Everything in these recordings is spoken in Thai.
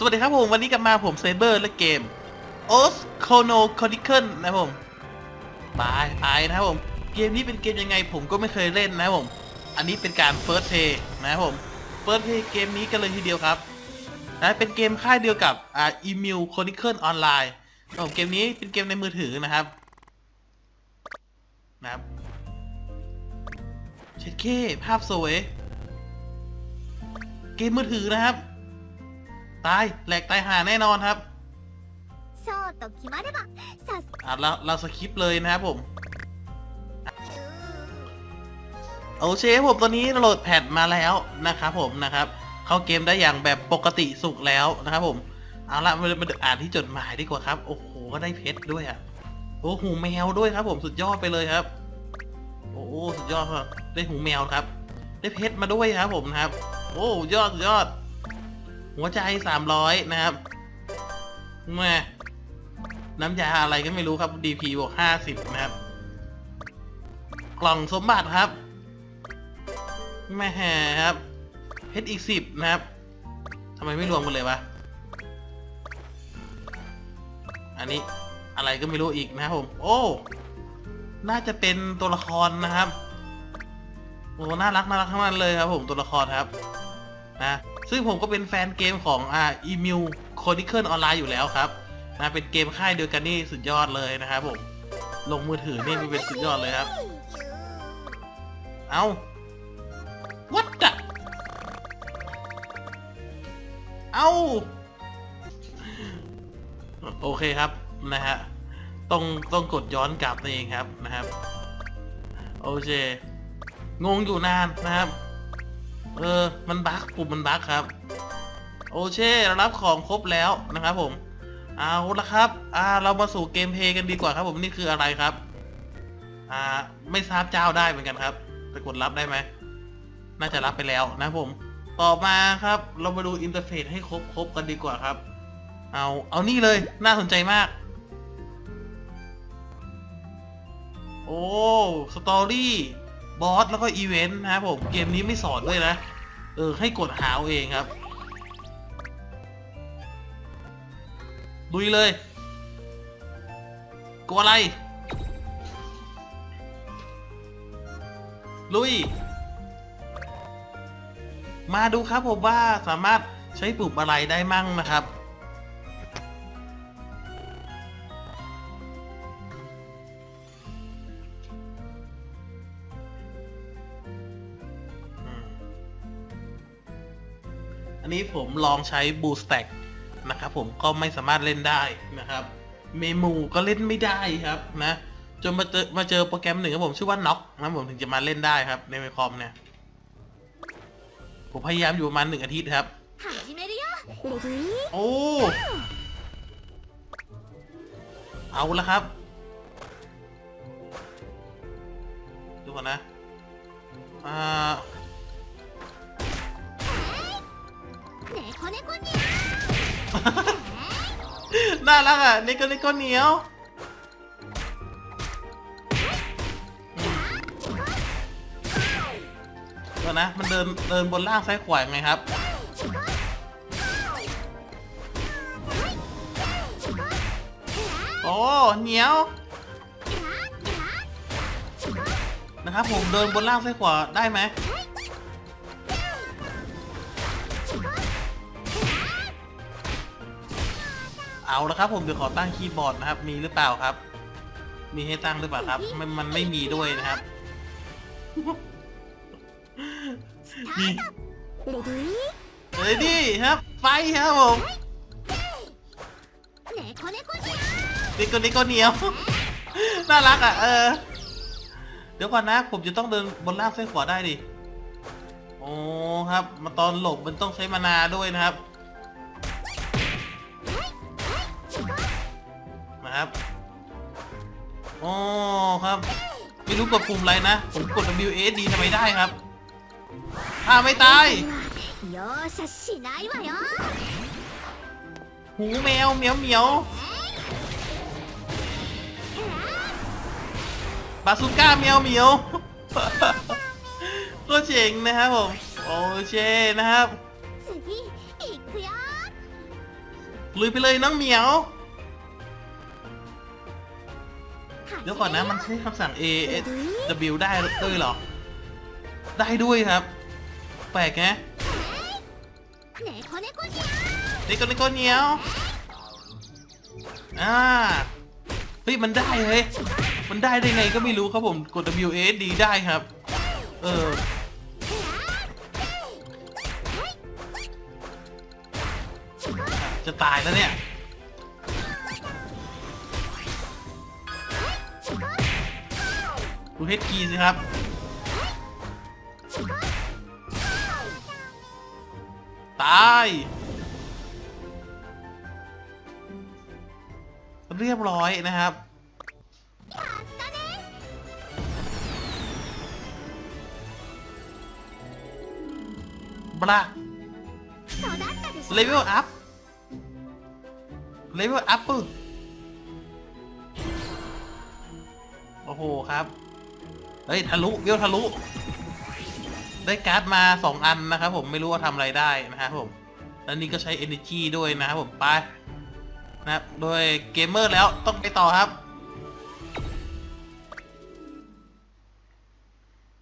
สวัสดีครับผม วันนี้กลับมาผมเซเบอร์และเกม o s c o n o c h r o n i c l e นะผมบายบายนะครับผม เกมนี้เป็นเกมยังไงผมก็ไม่เคยเล่นนะผม อันนี้เป็นการ First Play นะครับผม First Play เกมนี้กันเลยทีเดียวครับนะเป็นเกมค่ายเดียวกับอ่า Email Chronicle Online ครับผมเกมนี้เป็นเกมในมือถือนะครับ นะครับเช็ดเคภาพสวย เกมมือถือนะครับ ตาย แหลกตายหาแน่นอนครับ そうと決まればさす อ่ะเราเราสคิปเลยนะครับผม โอเคครับผมตอนนี้โหลดแพดมาแล้วนะครับผมนะครับ เข้าเกมได้อย่างแบบปกติสุขแล้วนะครับผม เอาละมามาอ่านที่จดหมายดีกว่าครับ โอ้โห ก็ได้เพชรด้วยอ่ะ โอ้หูแมวด้วยครับ ผมสุดยอดไปเลยครับ โอ้สุดยอดครับได้หูแมวครับ ได้เพชรมาด้วยครับผมนะครับ โอ้ยอดสุดยอด หัวใจสามร้อยนะครับแม่น้ำยาอะไรก็ไม่รู้ครับ DP บวกห้าสิบนะครับ กล่องสมบัติครับแม่ครับเพชรอีกสิบนะครับทำไมไม่รวมกันเลยวะ อันนี้อะไรก็ไม่รู้อีกนะครับผม โอ้ น่าจะเป็นตัวละครนะครับโอ้น่ารักน่ารักทั้งนั้นเลยครับผมตัวละครครับ นะ ซึ่งผมก็เป็นแฟนเกมของอ่า e m u Chronicle Online อยู่แล้วครับนะเป็นเกมค่ายเดียวกันนี่สุดยอดเลยนะครับผมลงมือถือนี่มันเป็นสุดยอดเลยครับ เอา what the เอาโอเคครับนะฮะต้องต้องกดย้อนกลับนั่นเองครับนะครับ โอเค งงอยู่นานนะครับ เออ มันบั๊กปุ่มมันบั๊กครับ โอเคเรารับของครบแล้วนะครับผม เอาละครับ อ่า เรามาสู่เกมเพย์กันดีกว่าครับ ผมนี่คืออะไรครับ อ่า ไม่ทราบเจ้าได้เหมือนกันครับแต่กดรับได้ไหม น่าจะรับไปแล้วนะผม ต่อมาครับ เรามาดูอินเทอร์เฟซให้ครบครบกันดีกว่าครับ เอา เอานี่เลย น่าสนใจมาก โอ้ สตอรี่ บอสแล้วก็อีเวนต์นะครับผมเกมนี้ไม่สอนด้วยนะ เออ ให้กดหาเอาเองครับดุยเลยกลัวอะไร ลุย มาดูครับผมว่าสามารถใช้ปุ่มอะไรได้มั่งนะครับ นนี้ผมลองใช้บูสเต็กนะครับผมก็ไม่สามารถเล่นได้นะครับ เมมูก็เล่นไม่ได้ครับนะจนมาเจอมาเจอโปรแกรมหนึ่งครับผมชื่อว่าน็อกนะผมถึงจะมาเล่นได้ครับในเมคอมเนี่ยผมพยายามอยู่ประมาณหนึ่งอาทิตย์ครับ โอ้ เอาละครับ ดูก่อนนะ อ่า น่ารักอะนี่ก็นี่ก็เหนียวอืมเดี๋ยวนะ มันเดินเดินบนล่างซ้ายขวายไงครับโอ้เหนียวนะครับผมเดินบนล่างซ้ายขวาได้ไหม เอาละครับผมเดี๋ยวขอตั้งคีย์บอร์ดนะครับ มีหรือเปล่าครับ มีให้ตั้งหรือเปล่าครับ มันมันไม่มีด้วยนะครับ มีเลยดิครับไปครับผมนิโกนิโก็เหนียวน่ารักอะเออ เดี๋ยวก่อนนะ ผมจะต้องเดินบนลากเส้นขวาได้ดิโอ้ครับ มาตอนหลบมันต้องใช้มานาด้วยนะครับะครับอ๋อครับ ไม่รู้กดปุ่มอะไรนะ ผมกด W A S D ทำไมได้ครับอ้าไม่ตายหูแมวเหมียวเหมียวบาซูก้าแมียวเหมียวก็เจ๋งนะครับผม โอเคนะครับลุยไปเลยน้องเหมียว เดี๋ยวก่อนนะมันใช้คำสั่ง A S W ได้ด้วยหรอ ได้ด้วยครับ แปลกแฮะนี่ก็นี่ก็เนียวอ่าเฮ้ยมันได้เฮ้ยมันได้ได้ไงก็ไม่รู้ครับผมกด W S D ได้ครับ เออจะตายแล้วเนี่ย เพชรกีสิครับ ตายเรียบร้อยนะครับ บลาเลเวลอัพ เลเวลอัพปึ๊โอ้โหครับ เฮ้ย ทะลุเวลทะลุ ได้การ์ดมาสองอันนะครับผมไม่รู้ว่าทำอะไรได้นะครับผม แล้วนี่ก็ใช้ energy ด้วยนะครับผม ไป นะครับ โดยเกมเมอร์แล้วต้องไปต่อครับ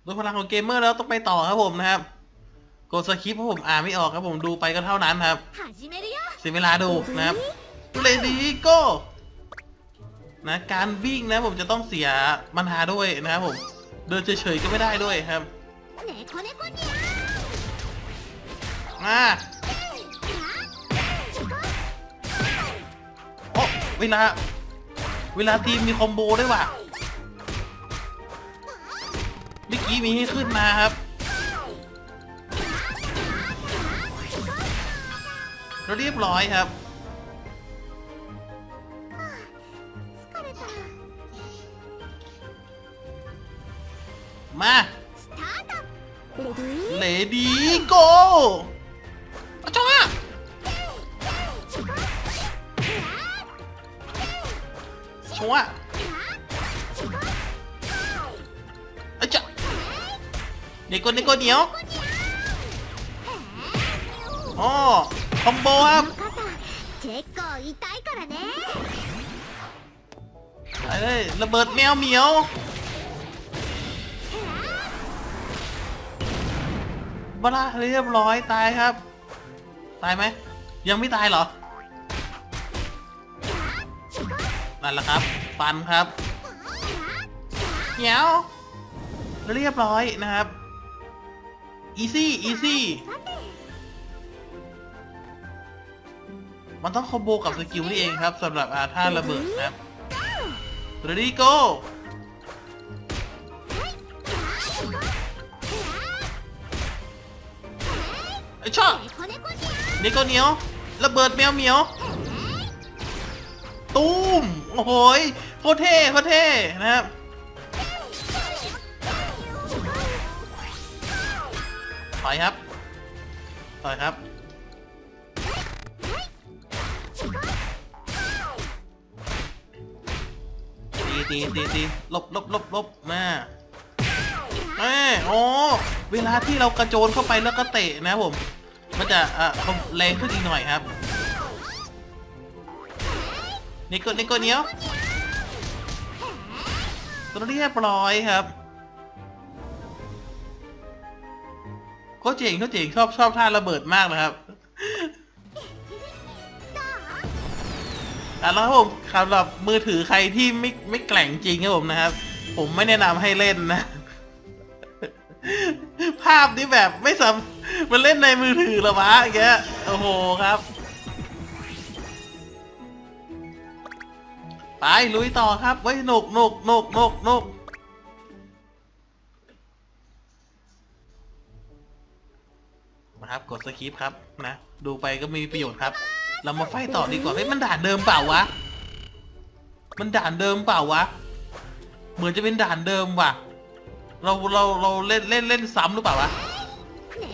โดยพลังของเกมเมอร์แล้วต้องไปต่อครับผมนะครับ กดสคริปต์เพราะผมอ่านไม่ออกครับผมดูไปก็เท่านั้นครับ 始めるよ เสียเวลาดูนะครับเลดี้โก้นะการวิ่งนะผมจะต้องเสียมันหาด้วยนะครับผม เดินเฉยๆก็ไม่ได้ด้วยครับมาโอ้เวลา เวลาทีมมีคอมโบด้วยว่ะเมื่อกี้มีให้ขึ้นมาครับ เรียบร้อยครับ มาเลดี้โกเอาจ้าชัวเอาจ้าเนโกเนโกเดียวอ้คอมโบอัพเฮ้ยระเบิดแมวเหมียว บลาเรียบร้อยตายครับ ตายไหม ยังไม่ตายเหรอ นั่นแหละครับฟันครับเหนียวเรียบร้อยนะครับอีซี่อีซี่มันต้องคอมโบกับสกิลนี่เองครับสำหรับอาท่าระเบิดนะครับ Ready go ไอ้ยชอบเด็ก็เหนียวระเบิดแมวเหมียวตูมโอ้โหโคเท่โคเท่นะครับถอยครับถอยครับตีตีตีตีลบลบลบลบมา เอ้ยโอ้เวลาที่เรากระโจนเข้าไปแล้วก็เตะนะผมมันจะอะแรงขึ้นอีกหน่อยครับนี่ก็นี่ก็เนี้ยวเรียบร้อยครับก็เจ๋งก็เจ๋งชอบชอบท่าระเบิดมากนะครับอะแล้วครับผมสำหรับมือถือใครที่ไม่ไม่แกล่งจริงครับผมนะครับ ผมไม่แนะนำให้เล่นนะ ภาพนี้แบบไม่สำมันเล่นในมือถือหรอวะอย่างเงี้ยโอ้โหครับไปลุยต่อครับไว้หนกหนกหนกหนกหนกมาครับกดสคริปครับนะ ดูไปก็มีประโยชน์ครับ เรามาไฟต่อดีกว่าเฮ้ยมันด่านเดิมเปล่าวะ มันด่านเดิมเปล่าวะ เหมือนจะเป็นด่านเดิมว่ะ เราเราเราเล่นเล่นเล่นซ้ำหรือเปล่าวะ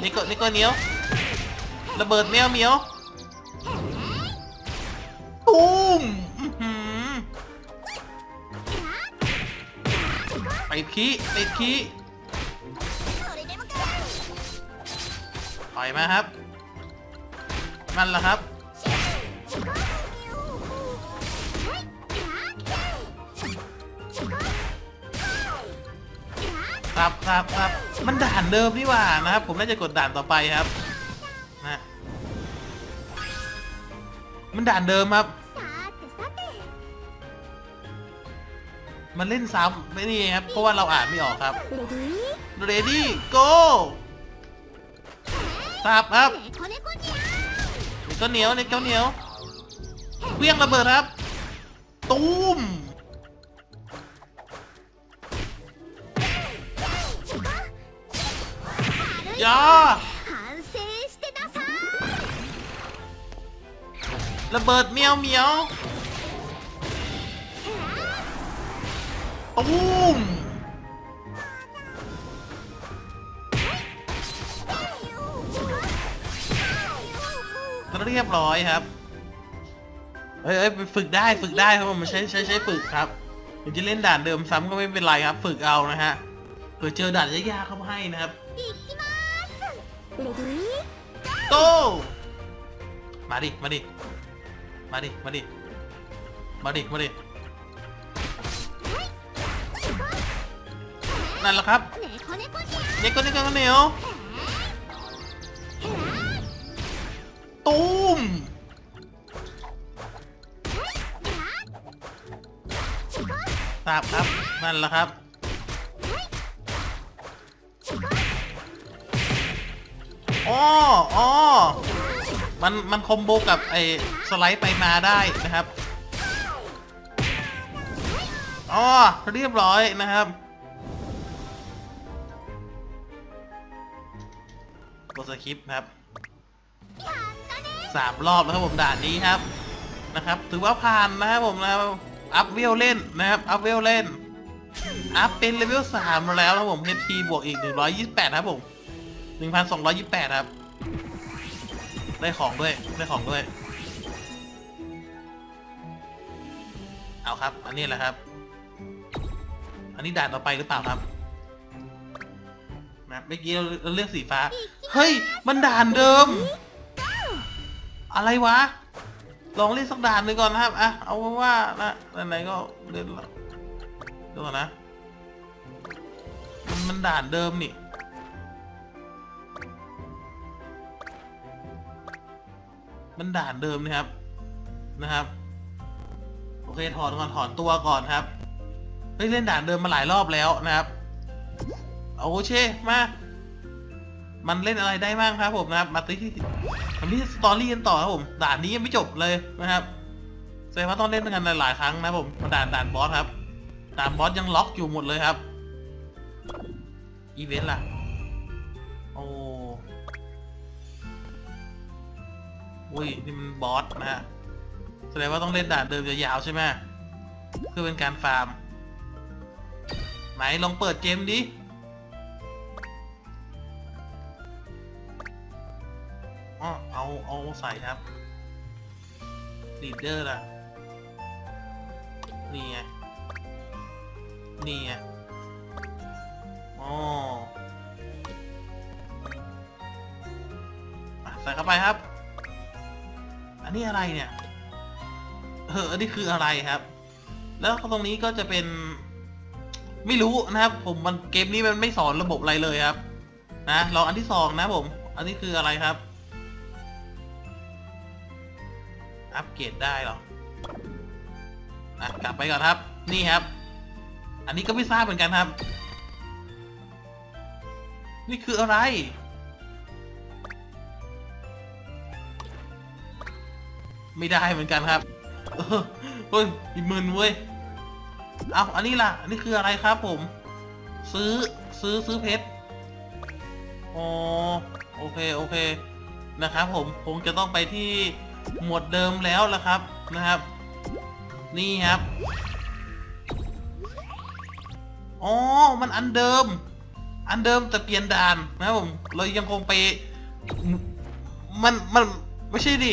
นี่ก็นี่ก็เนี้ยวระเบิดเนี้ยวเมียวตุ้มไปขี้ไปขี้ไปมาครับมันแหละครับ ครับครับครับมันด่านเดิมนี่ว่านะครับ ผมน่าจะกดด่านต่อไปครับนะมันด่านเดิมครับ มันเล่นซ้ำไม่นี่ครับ เพราะว่าเราอ่านไม่ออกครับ ready go สาบครับเด็กข้าวเหนียวเนี่ยเจ้าเหนียวเพี้ยงระเบิดครับ ตูม ยา 反省してなさ ระเบิดเมียวเมียวตูมเรียบร้อยครับ เอ้ยเอ้ยไปฝึกได้ฝึกได้ครับผมมันใช้ใช้ใช้ฝึกครับถึงจะเล่นด่านเดิมซ้ำก็ไม่เป็นไรครับ ฝึกเอานะฮะเผื่อเจอด่านยากๆเข้ามาให้นะครับ いきますレディー โต มาดิ มาดิ มาดิ มาดิ มาดิ มาดิ นั่นแหละครับเน็กกเน็กกเนียวตูมทราบครับ นั่นแหละครับ อ๋ออ๋อมันมันคอมโบกับไอ้สไลด์ไปมาได้นะครับอ๋อเรียบร้อยนะครับกดสคริปต์ครับสามรอบแล้วครับผมด่านนี้ครับนะครับ ถือว่าผ่านนะครับผมนะครับอัพเวลเล่นนะครับอัพเวลเล่นอัพเป็นเลเวลสามแล้วนะครับผม HP บวกอีก128ครับผม 1,228ครับ ได้ของด้วย ได้ของด้วย เอาครับ อันนี้แหละครับ อันนี้ด่านต่อไปหรือเปล่าครับนะเมื่อกี้เราเราเลือกสีฟ้า เฮ้ย มันด่านเดิม อะไรวะ ลองเล่นสักด่านหนึ่งก่อนนะครับ อะ เอาว่านะไหนๆก็เล่นแล้วดูก่อนนะ มันด่านเดิมนี่ มันด่านเดิมนะครับนะครับ โอเคถอนก่อนถอนตัวก่อนครับเฮ้ยเล่นด่านเดิมมาหลายรอบแล้วนะครับโอเคมามันเล่นอะไรได้บ้างครับผมนะครับ มาตีที่ทำที่สตอรี่กันต่อครับผม ด่านนี้ยังไม่จบเลยนะครับแสดงว่าต้องเล่นกันหลายครั้งนะครับผมด่านด่านบอสครับ ด่านบอสยังล็อกอยู่หมดเลยครับ อีเวนต์ล่ะ โอ้ อุ้ยนี่มันบอสนะฮะแสดงว่าต้องเล่นด่านเดิมยาวๆใช่ไหมเพื่อเป็นการฟาร์ม ไหนลองเปิดเกมดิอ๋อเอาเอาใส่ครับลีดเดอร์ล่ะ นี่ไง นี่ไงอ๋อใส่เข้าไปครับ อันนี้อะไรเนี่ยเอออันนี้คืออะไรครับ แล้วตรงนี้ก็จะเป็นไม่รู้นะครับ ผมมันเกมนี้มันไม่สอนระบบอะไรเลยครับ นะลองอันที่สองนะผม อันนี้คืออะไรครับ อัปเกรดได้หรออะกลับไปก่อนครับ นี่ครับ อันนี้ก็ไม่ทราบเหมือนกันครับ นี่คืออะไร ไม่ได้เหมือนกันครับเฮ้ยอีกหมื่นเว้ยเอาอันนี้ล่ะ อันนี้คืออะไรครับผม ซื้อซื้อซื้อเพชรอ๋อโอเคโอเคนะครับ ผมคงจะต้องไปที่หมวดเดิมแล้วละครับนะครับ นี่ครับอ๋อมันอันเดิม อันเดิมแต่เปลี่ยนด่านนะครับผมเรายังคงไปมันมันไม่ใช่ดิ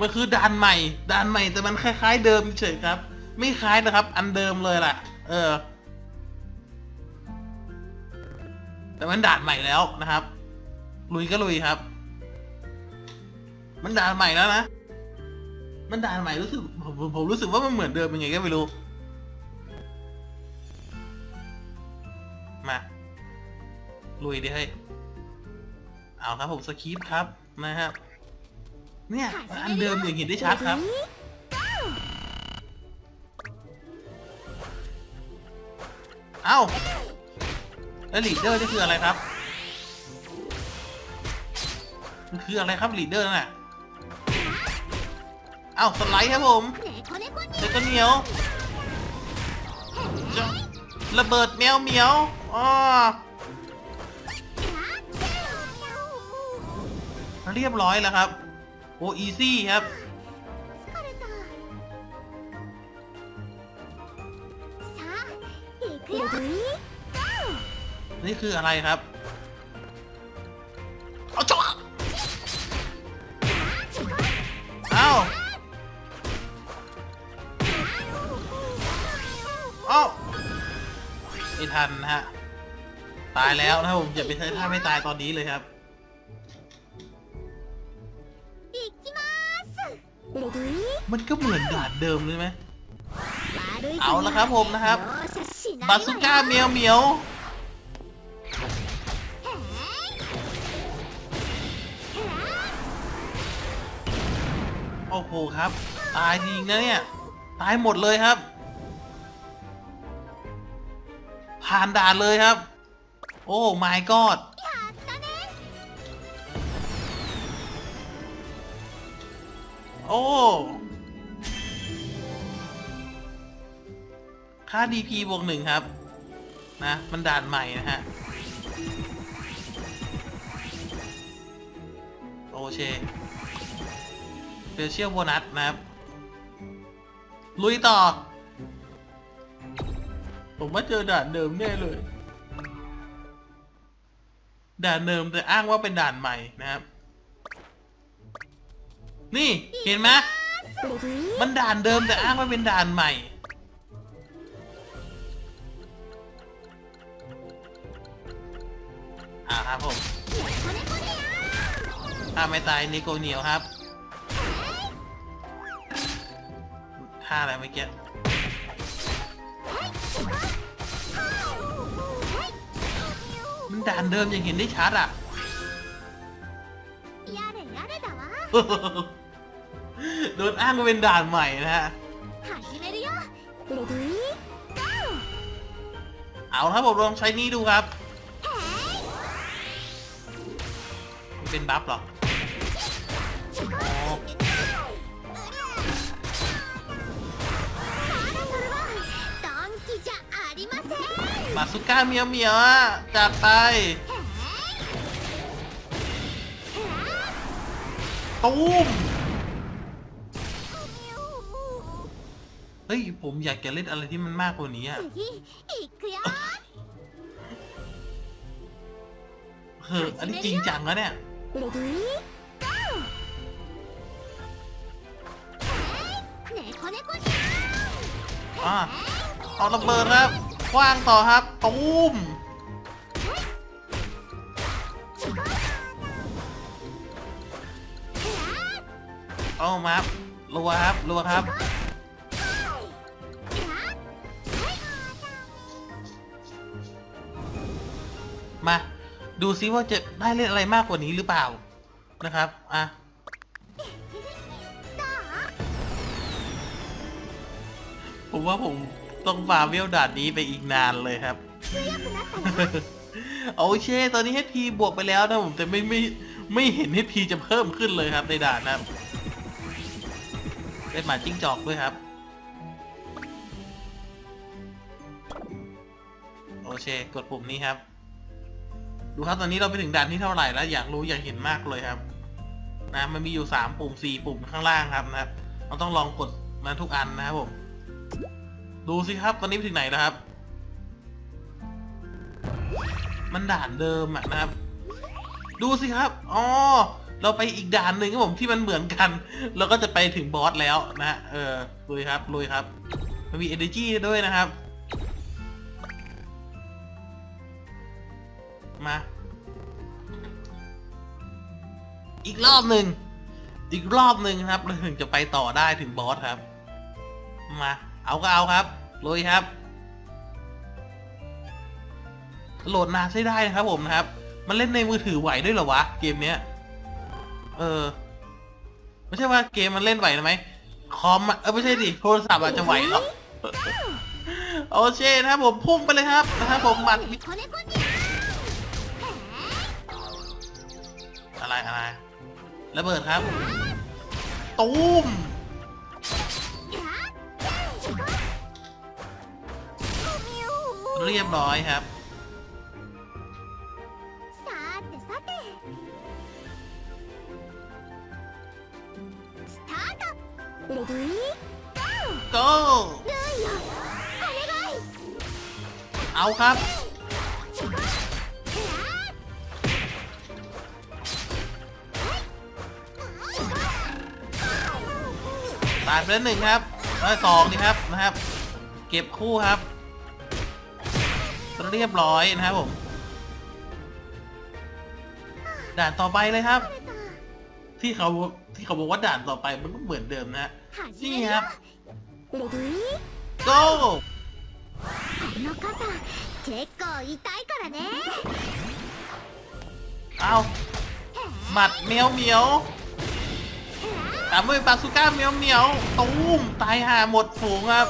มันคือด่านใหม่ด่านใหม่แต่มันคล้าย ๆ เดิมเฉยครับ ไม่คล้ายนะครับ อันเดิมเลยแหละเออ แต่มันด่านใหม่แล้วนะครับ ลุยก็ลุยครับ มันด่านใหม่แล้วนะมันด่านใหม่รู้สึกผมผมผมรู้สึกว่ามันเหมือนเดิมยังไงก็ไม่รู้มาลุยดิเฮ้ยเอาครับผมสคริปครับนะครับ เนี่ยอันเดิมอย่างเห็นได้ชัดครับ เอ้าแล้วลีดเดอร์นี่คืออะไรครับ มันคืออะไรครับลีดเดอร์น่ะ เอ้าสไลด์ครับผมเจ้าเหนียวระเบิดแมวเมียวอ๋อเรียบร้อยแล้วครับ โออีซี่ครับนี่คืออะไรครับเอาจ้าเอาเอาไม่ทันนะฮะ ตายแล้วนะผมอย่าไปใช้ท่าไม่ตายตอนนี้เลยครับ มันก็เหมือนดาดเดิมเลยไหมเอาละครับผมนะครับบาซุก้าเมียวเมียวโอ้โหครับ ตายจริงนะเนี่ย ตายหมดเลยครับ ผ่านด่านเลยครับ โอ้ my god โอ้ค่า DP บวกหนึ่งครับ นะ มันด่านใหม่นะฮะ โอเคเ e เชียลโบนัสนะครับ ลุยต่อ ผมว่าเจอด่านเดิมแน่เลย ด่านเดิมแต่อ้างว่าเป็นด่านใหม่นะครับ นี่เห็นไหมมันด่านเดิมแต่อ้างว่าเป็นด่านใหม่ อ่าครับผมถ้าไม่ตายนิโกเหนียวครับท่าอะไรเมื่อกี้มันด่านเดิมยังเห็นได้ชัดอะ โดนอ้างว่าเป็นด่านใหม่นะฮะ 始めるよレディー เอาครับผมลองใช้นี่ดูครับมันเป็นบัฟเหรอ อ๋อ それは短期じゃありません มาสุก้าเมียวเมียวอ่ะจัดไป ตูม เฮ้ย ผมอยากจะเล่นอะไรที่มันมากกว่านี้อ่ะ 次行くよ เฮ้ออันนี้จริงจังแล้วเนี่ย レディー猫猫に อ่ะเอาระเบิดครับคว้างต่อครับ ตูม เอามาครับรัวครับรัวครับ ม ดูซิว่าจะได้เล่นอะไรมากกว่านี้หรือเปล่านะครับ อะ ผมว่าผมต้องฟาเวลด่านนี้ไปอีกนานเลยครับ โอเค ตอนนี้ให้ HP บวกไปแล้วนะผมแต่ไม่ไม่ไม่เห็นให้ HP จะเพิ่มขึ้นเลยครับในด่านนะเป็นหมาจิ้งจอกด้วยครับ โอเค กดปุ่มนี้ครับ ดูครับตอนนี้เราไปถึงด่านที่เท่าไหร่แล้วอยากรู้อยากเห็นมากเลยครับ นะมันมีอยู่สามปุ่มสี่ปุ่มข้างล่างครับนะครับ เราต้องลองกดมาทุกอันนะครับผม ดูสิครับ ตอนนี้ไปถึงไหนแล้วครับ มันด่านเดิมอะนะครับ ดูสิครับอ๋อเราไปอีกด่านหนึ่งครับผมที่มันเหมือนกัน เราก็จะไปถึงบอสแล้วนะฮะเออลุยครับลุยครับ มันมี energy ด้วยนะครับ มา อีกรอบหนึ่ง อีกรอบหนึ่งครับเราถึงจะไปต่อได้ถึงบอสครับ มา เอาก็เอาครับลุยครับ โหลดนานใช้ได้นะครับผมนะครับ มันเล่นในมือถือไหวด้วยเหรอวะ เกมเนี้ย เออ ไม่ใช่ว่าเกมมันเล่นไหวไหมคอมอะเออไม่ใช่ดิโทรศัพท์อาจจะไหวหรอกโอเคนะครับผมพุ่งไปเลยครับนะครับผมหมัด มาระเบิดครับ ตูมเรียบร้อยครับ go เอาครับ ตายไปแล้วหนึ่งครับแล้วสองนี่ครับนะครับ เก็บคู่ครับเรียบร้อยนะครับผมด่านต่อไปเลยครับ ที่เขาที่เขาบอกว่าด่านต่อไปมันก็เหมือนเดิมนะนี่ครับ go เอาหมัดเมียวเมียวามด้วยบาสุก้าเมียวเมียวตุ้มตายห่าหมดฝูงครับ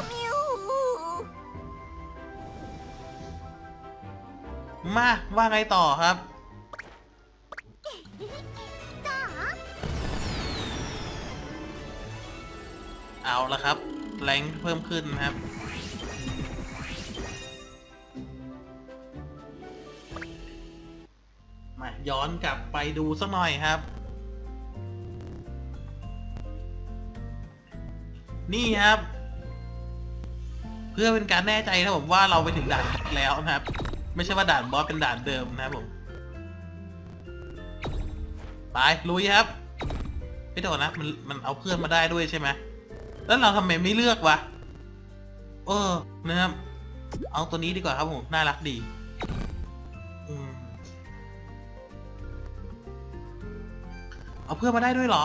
มาว่าไงต่อครับ เอาละครับ แรงเพิ่มขึ้นครับมาย้อนกลับไปดูสักหน่อยครับ นี่ครับ เพื่อเป็นการแน่ใจนะผมว่าเราไปถึงด่านแล้วนะครับ ไม่ใช่ว่าด่านบอสเป็นด่านเดิมนะครับผมไปลุยครับไม่โดนนะมันมันเอาเพื่อนมาได้ด้วยใช่ไหมแล้วเราทำไมไม่เลือกวะเออนะครับเอาตัวนี้ดีกว่าครับผมน่ารักดีเอาเพื่อนมาได้ด้วยเหรอ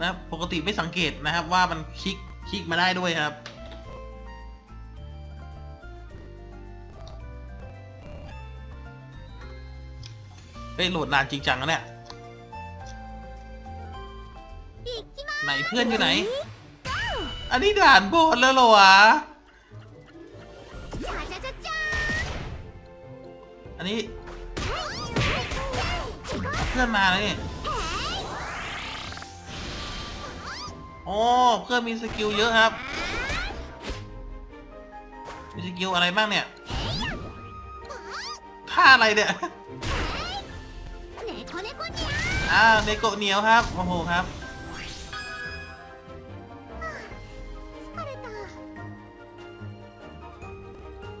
นะปกติไม่สังเกตนะครับ ว่ามันคลิกคลิกมาได้ด้วยครับ เฮ้ยโหลดนานจริงจังนะเนี่ยไหนเพื่อนอยู่ไหน อันนี้ด่านโบสแล้วหรอวะ อันนี้ เพื่อนมาแล้วนี่ โอ้เพื่อนมีสกิลเยอะครับ มีสกิลอะไรบ้างเนี่ยท่าอะไรเนี่ยอ้าวเนโกะเหนียวครับ โอ้โหครับ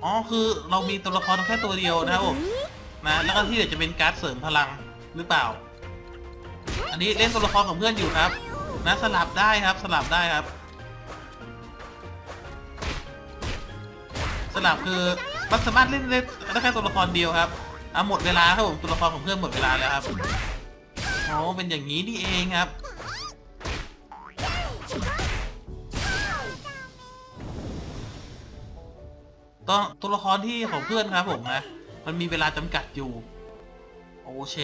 อ๋อคือเรามีตัวละครแค่ตัวเดียวนะครับผนะแล้วก็ที่เหลือจะเป็นการ์ดเสริมพลังหรือเปล่า อันนี้เล่นตัวละครของเพื่อนอยู่ครับ นะสลับได้ครับ สลับได้ครับ สลับคือมันสามารถเล่นได้แค่ตัวละครเดียวครับอะหมดเวลาครับผมตัวละครของเพื่อนหมดเวลาแล้วครับอ๋อเป็นอย่างนี้นี่เองครับต้องตัวละครที่ของเพื่อนครับผมนะ มันมีเวลาจำกัดอยู่ โอเค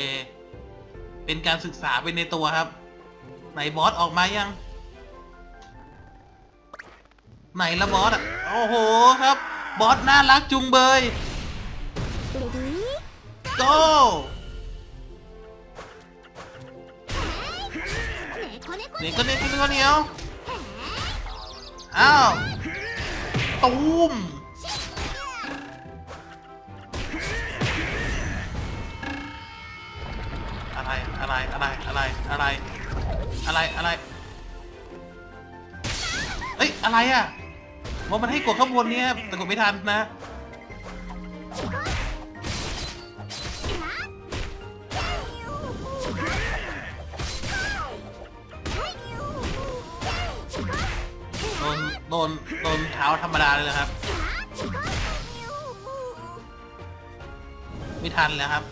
เป็นการศึกษาไปในตัวครับ ไหนบอสออกมายัง ไหนละบอสอะ โอ้โหครับ บอสน่ารักจุงเบยโกเนี่ก็นี่ก็เนกเนียอ้าวตูมอะไร อะไร อะไร อะไร อะไร อะไรอะไรเอ้ยอะไรอะว่ามันให้กดข้างบนเนี้ยแต่กดไม่ทันนะโดนโดนโดนเท้าธรรมดาเลยเหรอครับ ไม่ทันแล้วครับ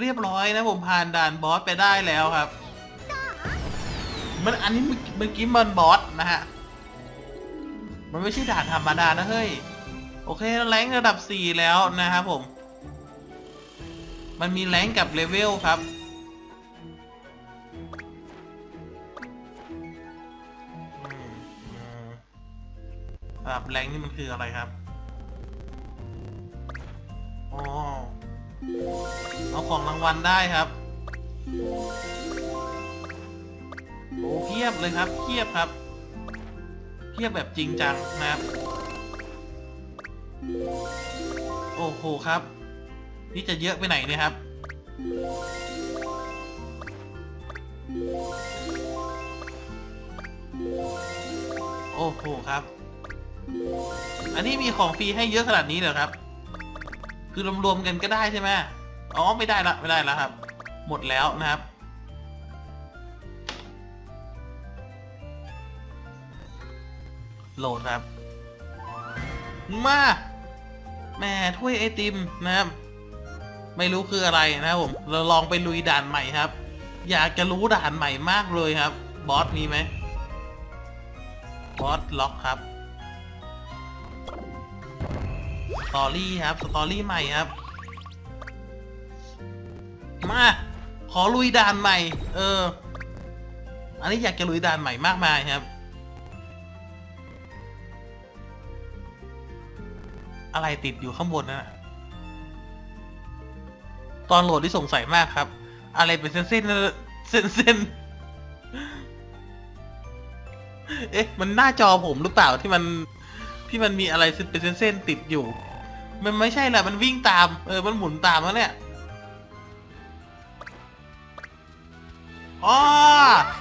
เรียบร้อยนะผมผ่านด่านบอสไปได้แล้วครับ มันอันนี้เมื่อเมื่อกี้มันบอสนะฮะ มันไม่ใช่ด่านธรรมดานะเฮ้ย โอเคแรงระดับ 4 แล้วนะครับผม มันมีแรงกับเลเวลครับ ระดับแรงนี่มันคืออะไรครับ อ๋อ เอาของรางวัลได้ครับ โอ้เพียบเลยครับเพียบครับเพียบแบบจริงจังนะครับ โอ้โหครับ นี่จะเยอะไปไหนเนี่ยครับ โอ้โหครับ อันนี้มีของฟรีให้เยอะขนาดนี้เหรอครับ คือรวมๆกันก็ได้ใช่ไหมอ๋อไม่ได้ละไม่ได้แล้วครับ หมดแล้วนะครับ โหลดครับ มาแหม่ถ้วยไอติมนะครับ ไม่รู้คืออะไรนะครับผม เราลองไปลุยด่านใหม่ครับ อยากจะรู้ด่านใหม่มากเลยครับ บอสมีไหมบอสล็อกครับ ตอรี่ครับ สตอรี่ใหม่ครับ มา ขอลุยด่านใหม่ เออ อันนี้อยากจะลุยด่านใหม่มากมายครับ อะไรติดอยู่ข้างบนนั่ะตอนโหลดที่สงสัยมากครับ อะไรเป็นเส้นเส้นๆเส้นเส้นๆเอ๊ะ มันหน้าจอผมหรือเปล่าที่มันที่มันมีอะไรเป็นเส้นเส้นๆติดอยู่ มันไม่ใช่แหละมันวิ่งตาม เออ มันหมุนตามแล้วเนี่ยอ๋อ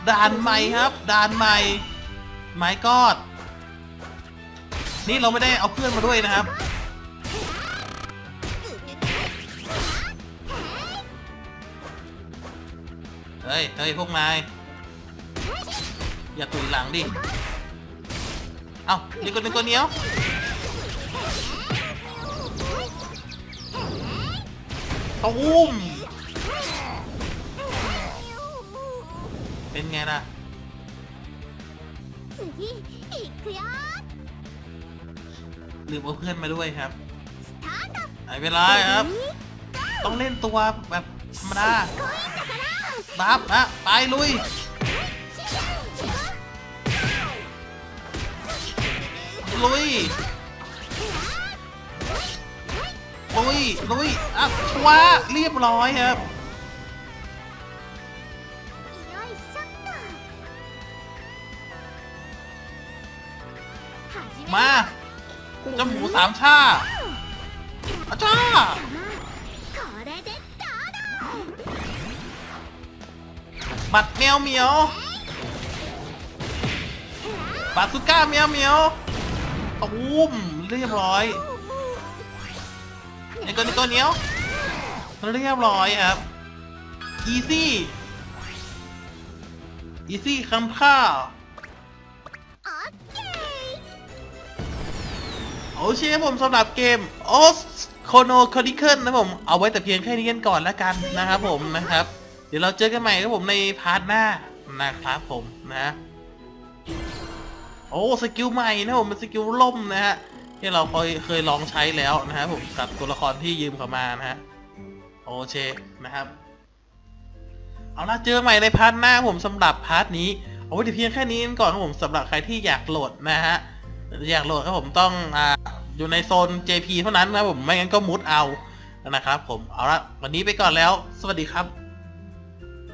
ด่านใหม่ครับ ด่านใหม่ไม้กอด นี่เราไม่ได้เอาเพื่อนมาด้วยนะครับ เฮ้ย เฮ้ย พวกนาย อย่าตุยหลังดิ เอ้านี่คนนึงคนเนียว ตุ้มเป็นไงล่ะรืมเอาเพื่อนมาด้วยครับไอ้เวลาครับ ต้องเล่นตัวแบบธรรมดาบับนะไปลุยลุย ลุยลุยอะว้าเรียบร้อยครับ มาจมูกสามชาอาจ้าบัดเมียวเมียวบัดสุก้าเมียวเมียวตุ้มเรียบร้อย ไอ้ตัวนี้ตัวเนี้ยวเรียบร้อยครับอีซี่อีซี่คำข้าวโอเคผมสำหรับเกมโอสโคโนคอนิเคิลนะผมเอาไว้แต่เพียงแค่นี้กันก่อนแล้วกันนะครับผมนะครับ เดี๋ยวเราเจอกันใหม่ครับผมในพาร์ทหน้านะครับผมนะ โอ้สกิลใหม่นะผมเป็นสกิลล่มนะฮะ ที่เราเคยเคยลองใช้แล้วนะครับผมกับตัวละครที่ยืมเขามานะฮะโอเคนะครับ เอาละเจอใหม่ในพาร์ทหน้าผมสำหรับพาร์ทนี้เอาไว้เพียงแค่นี้ก่อนครับผมสำหรับใครที่อยากโหลดนะฮะอยากโหลดครับผมต้องอ่าอยู่ในโซน JP เท่านั้นนะผมไม่งั้นก็มุดเอานะครับผมเอาละวันนี้ไปก่อนแล้ว สวัสดีครับ